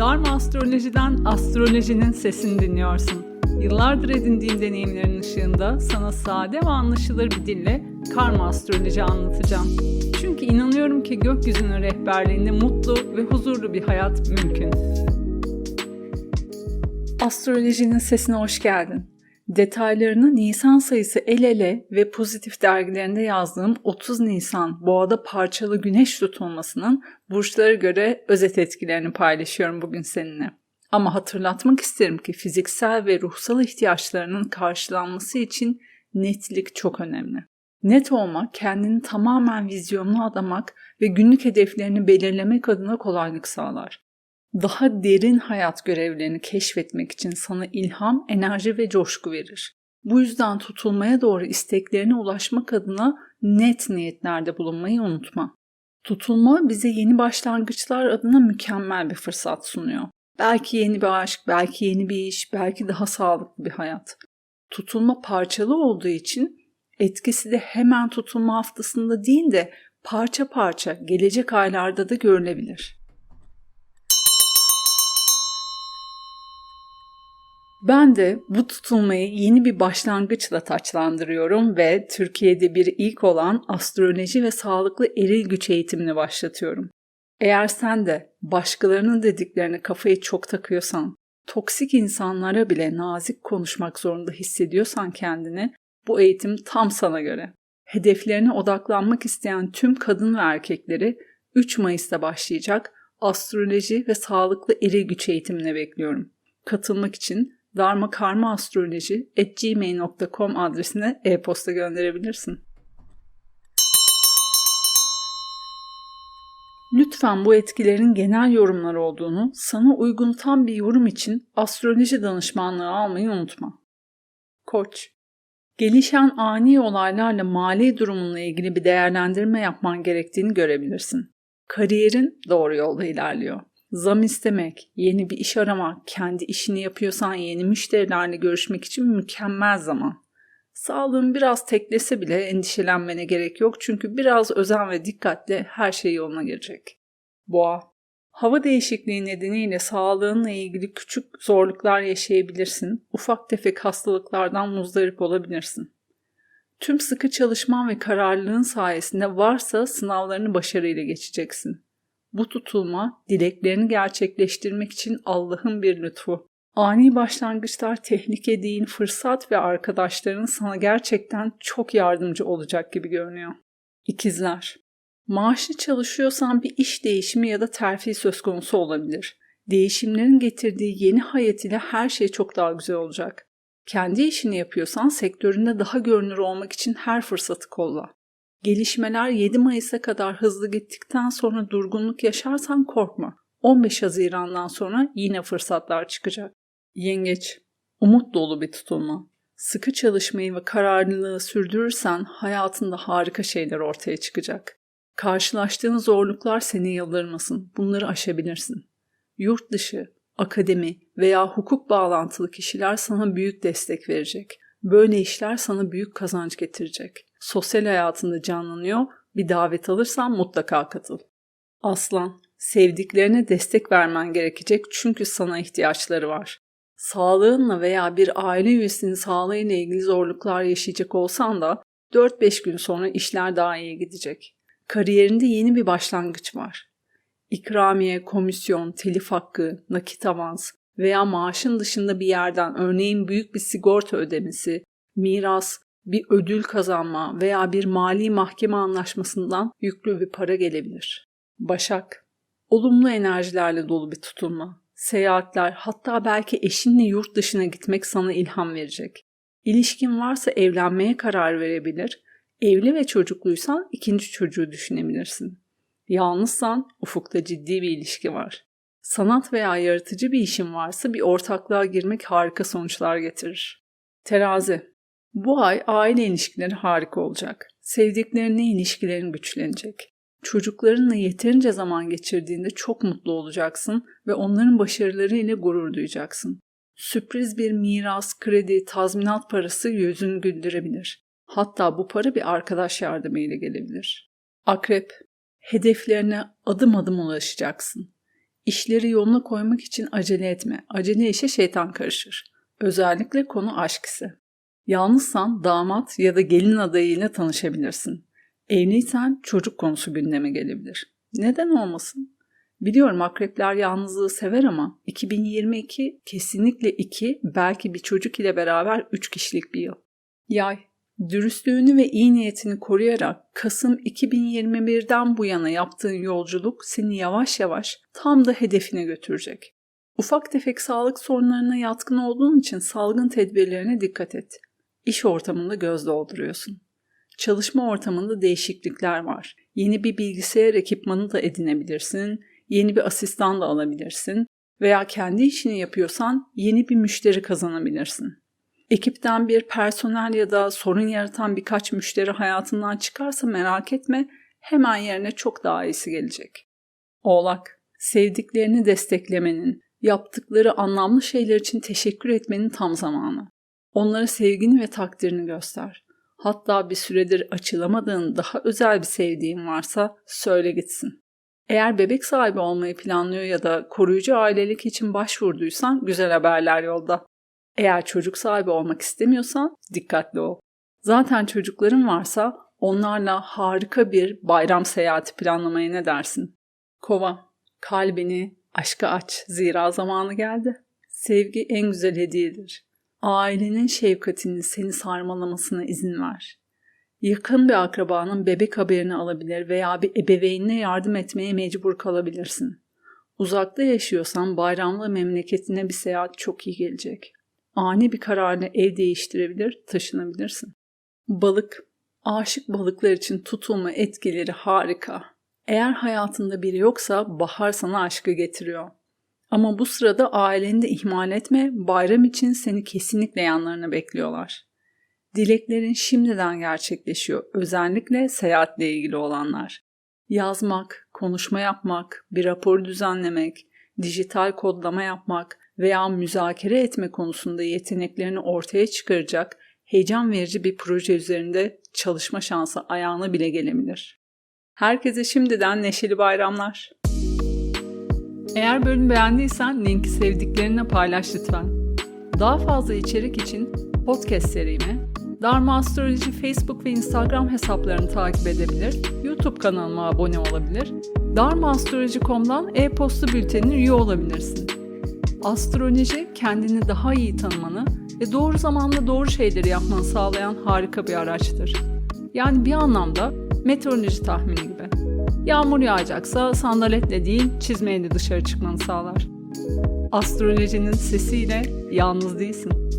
Dharma Astroloji'den astrolojinin sesini dinliyorsun. Yıllardır edindiğim deneyimlerin ışığında sana sade ve anlaşılır bir dille karma astroloji anlatacağım. Çünkü inanıyorum ki gökyüzünün rehberliğinde mutlu ve huzurlu bir hayat mümkün. Astrolojinin sesine hoş geldin. Detaylarını Nisan sayısı el ele ve pozitif dergilerinde yazdığım 30 Nisan Boğa'da parçalı güneş tutulmasının burçlara göre özet etkilerini paylaşıyorum bugün seninle. Ama hatırlatmak isterim ki fiziksel ve ruhsal ihtiyaçlarının karşılanması için netlik çok önemli. Net olmak, kendini tamamen vizyonuna adamak ve günlük hedeflerini belirlemek adına kolaylık sağlar daha derin hayat görevlerini keşfetmek için sana ilham, enerji ve coşku verir. Bu yüzden tutulmaya doğru isteklerine ulaşmak adına net niyetlerde bulunmayı unutma. Tutulma bize yeni başlangıçlar adına mükemmel bir fırsat sunuyor. Belki yeni bir aşk, belki yeni bir iş, belki daha sağlıklı bir hayat. Tutulma parçalı olduğu için etkisi de hemen tutulma haftasında değil de parça parça gelecek aylarda da görülebilir. Ben de bu tutulmayı yeni bir başlangıçla taçlandırıyorum ve Türkiye'de bir ilk olan astroloji ve sağlıklı eril güç eğitimini başlatıyorum. Eğer sen de başkalarının dediklerine kafayı çok takıyorsan, toksik insanlara bile nazik konuşmak zorunda hissediyorsan kendini, bu eğitim tam sana göre. Hedeflerine odaklanmak isteyen tüm kadın ve erkekleri 3 Mayıs'ta başlayacak astroloji ve sağlıklı eril güç eğitimine bekliyorum. Katılmak için darmakarmaastroloji.gmail.com adresine e-posta gönderebilirsin. Lütfen bu etkilerin genel yorumlar olduğunu, sana uygun tam bir yorum için astroloji danışmanlığı almayı unutma. Koç Gelişen ani olaylarla mali durumunla ilgili bir değerlendirme yapman gerektiğini görebilirsin. Kariyerin doğru yolda ilerliyor. Zam istemek, yeni bir iş aramak, kendi işini yapıyorsan yeni müşterilerle görüşmek için mükemmel zaman. Sağlığın biraz teklese bile endişelenmene gerek yok çünkü biraz özen ve dikkatle her şey yoluna girecek. Boğa Hava değişikliği nedeniyle sağlığınla ilgili küçük zorluklar yaşayabilirsin. Ufak tefek hastalıklardan muzdarip olabilirsin. Tüm sıkı çalışman ve kararlılığın sayesinde varsa sınavlarını başarıyla geçeceksin. Bu tutulma dileklerini gerçekleştirmek için Allah'ın bir lütfu. Ani başlangıçlar tehlike değil, fırsat ve arkadaşların sana gerçekten çok yardımcı olacak gibi görünüyor. İkizler Maaşlı çalışıyorsan bir iş değişimi ya da terfi söz konusu olabilir. Değişimlerin getirdiği yeni hayat ile her şey çok daha güzel olacak. Kendi işini yapıyorsan sektöründe daha görünür olmak için her fırsatı kolla. Gelişmeler 7 Mayıs'a kadar hızlı gittikten sonra durgunluk yaşarsan korkma. 15 Haziran'dan sonra yine fırsatlar çıkacak. Yengeç, umut dolu bir tutulma. Sıkı çalışmayı ve kararlılığı sürdürürsen hayatında harika şeyler ortaya çıkacak. Karşılaştığın zorluklar seni yıldırmasın. Bunları aşabilirsin. Yurt dışı, akademi veya hukuk bağlantılı kişiler sana büyük destek verecek. Böyle işler sana büyük kazanç getirecek sosyal hayatında canlanıyor. Bir davet alırsan mutlaka katıl. Aslan, sevdiklerine destek vermen gerekecek çünkü sana ihtiyaçları var. Sağlığınla veya bir aile üyesinin sağlığıyla ilgili zorluklar yaşayacak olsan da 4-5 gün sonra işler daha iyi gidecek. Kariyerinde yeni bir başlangıç var. İkramiye, komisyon, telif hakkı, nakit avans veya maaşın dışında bir yerden örneğin büyük bir sigorta ödemesi, miras, bir ödül kazanma veya bir mali mahkeme anlaşmasından yüklü bir para gelebilir. Başak, olumlu enerjilerle dolu bir tutulma. Seyahatler, hatta belki eşinle yurt dışına gitmek sana ilham verecek. İlişkin varsa evlenmeye karar verebilir. Evli ve çocukluysan ikinci çocuğu düşünebilirsin. Yalnızsan ufukta ciddi bir ilişki var. Sanat veya yaratıcı bir işin varsa bir ortaklığa girmek harika sonuçlar getirir. Terazi bu ay aile ilişkileri harika olacak. Sevdiklerine ilişkilerin güçlenecek. Çocuklarınla yeterince zaman geçirdiğinde çok mutlu olacaksın ve onların başarıları ile gurur duyacaksın. Sürpriz bir miras, kredi, tazminat parası yüzünü güldürebilir. Hatta bu para bir arkadaş yardımıyla gelebilir. Akrep, hedeflerine adım adım ulaşacaksın. İşleri yoluna koymak için acele etme. Acele işe şeytan karışır. Özellikle konu aşk ise. Yalnızsan damat ya da gelin adayıyla tanışabilirsin. Evliysen çocuk konusu gündeme gelebilir. Neden olmasın? Biliyorum akrepler yalnızlığı sever ama 2022 kesinlikle 2 belki bir çocuk ile beraber 3 kişilik bir yıl. Yay, dürüstlüğünü ve iyi niyetini koruyarak Kasım 2021'den bu yana yaptığın yolculuk seni yavaş yavaş tam da hedefine götürecek. Ufak tefek sağlık sorunlarına yatkın olduğun için salgın tedbirlerine dikkat et. İş ortamında göz dolduruyorsun. Çalışma ortamında değişiklikler var. Yeni bir bilgisayar ekipmanı da edinebilirsin, yeni bir asistan da alabilirsin veya kendi işini yapıyorsan yeni bir müşteri kazanabilirsin. Ekipten bir personel ya da sorun yaratan birkaç müşteri hayatından çıkarsa merak etme, hemen yerine çok daha iyisi gelecek. Oğlak, sevdiklerini desteklemenin, yaptıkları anlamlı şeyler için teşekkür etmenin tam zamanı. Onlara sevgini ve takdirini göster. Hatta bir süredir açılamadığın daha özel bir sevdiğin varsa söyle gitsin. Eğer bebek sahibi olmayı planlıyor ya da koruyucu ailelik için başvurduysan güzel haberler yolda. Eğer çocuk sahibi olmak istemiyorsan dikkatli ol. Zaten çocukların varsa onlarla harika bir bayram seyahati planlamaya ne dersin? Kova, kalbini aşka aç zira zamanı geldi. Sevgi en güzel hediyedir. Ailenin şefkatini seni sarmalamasına izin ver. Yakın bir akrabanın bebek haberini alabilir veya bir ebeveynine yardım etmeye mecbur kalabilirsin. Uzakta yaşıyorsan bayramla memleketine bir seyahat çok iyi gelecek. Ani bir kararla ev değiştirebilir, taşınabilirsin. Balık, aşık balıklar için tutulma etkileri harika. Eğer hayatında biri yoksa bahar sana aşkı getiriyor. Ama bu sırada aileni ihmal etme, bayram için seni kesinlikle yanlarına bekliyorlar. Dileklerin şimdiden gerçekleşiyor, özellikle seyahatle ilgili olanlar. Yazmak, konuşma yapmak, bir rapor düzenlemek, dijital kodlama yapmak veya müzakere etme konusunda yeteneklerini ortaya çıkaracak heyecan verici bir proje üzerinde çalışma şansı ayağına bile gelebilir. Herkese şimdiden neşeli bayramlar. Eğer bölüm beğendiysen linki sevdiklerine paylaş lütfen. Daha fazla içerik için podcast serimi Dharma Astroloji Facebook ve Instagram hesaplarını takip edebilir, YouTube kanalıma abone olabilir, dharmaastroloji.com'dan e-posta bültenine üye olabilirsin. Astroloji kendini daha iyi tanımanı ve doğru zamanda doğru şeyleri yapmanı sağlayan harika bir araçtır. Yani bir anlamda meteoroloji tahmini gibi. Yağmur yağacaksa sandaletle değil çizmeyle dışarı çıkmanı sağlar. Astrolojinin sesiyle yalnız değilsin.